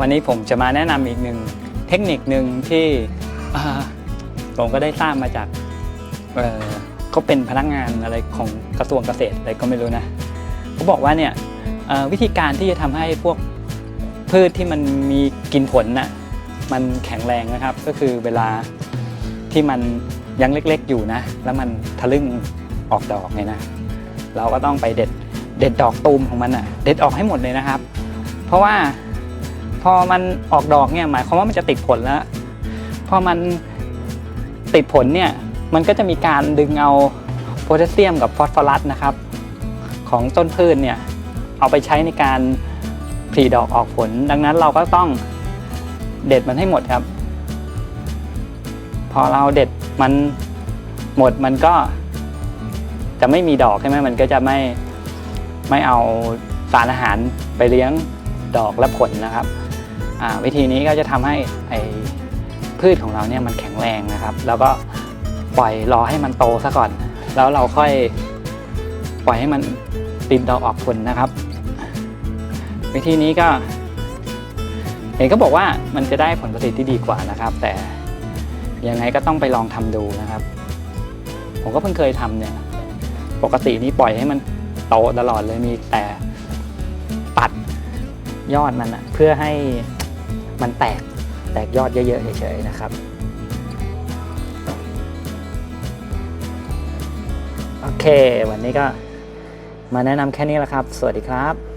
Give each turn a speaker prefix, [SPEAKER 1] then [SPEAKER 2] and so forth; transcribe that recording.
[SPEAKER 1] วันนี้ผมจะมาแนะนำอีกหนึ่งเทคนิคหนึ่งที่ผมก็ได้ทราบมาจากเเขาเป็นพนักงานอะไรของกระทรวงเกษตรอะไรก็ไม่รู้นะเขาบอกว่าเนี่ยวิธีการที่จะทำให้พวกพืชที่มันมีกินผลน่ะมันแข็งแรงนะครับ ก็คือเวลาที่มันยังเล็กๆอยู่นะ แล้วมันทะลึ่งออกดอกเนี่ยนะ เราก็ต้องไปเด็ดเด็ดดอกตูมของมันอะ เด็ดออกให้หมดเลยนะครับ เพราะว่า อมันออกดอกเนี่ยหมายความว่ามันจะติดผลแล้ว พอมันติดผลเนี่ยมันก็จะมีการดึงเอาโพแทสเซียมกับฟอสฟอรัสนะครับ ของต้นพืชเนี่ยเอาไปใช้ในการผลิดอกออกผล ดังนั้นเราก็ต้องเด็ดมันให้หมดครับ พอเราเด็ดมันหมดมันก็จะไม่มีดอกใช่ไหมมันก็จะไม่ไม่เอาสารอาหารไปเลี้ยงดอกและผลนะครับ วิธีนี้ก็จะทำให้ไอพืชของเราเนี่ยมันแข็งแรงนะครับ แล้วก็ปล่อยรอให้มันโตซะก่อน แล้วเราค่อยปล่อยให้มันติดดอกออกผลนะครับ วิธีนี้ก็เห็นก็บอกว่ามันจะได้ผลผลิตที่ดีกว่านะครับ แต่ยังไงก็ต้องไปลองทำดูนะครับ ผมก็เพิ่งเคยทำเนี่ย ปกตินี่ปล่อยให้มันโตตลอดเลยมีแต่ปัดยอดมันอะเพื่อให้ มันแตกแตกยอดเยอะๆเฉยๆนะครับโอเค วันนี้ก็มาแนะนำแค่นี้แหละครับ สวัสดีครับ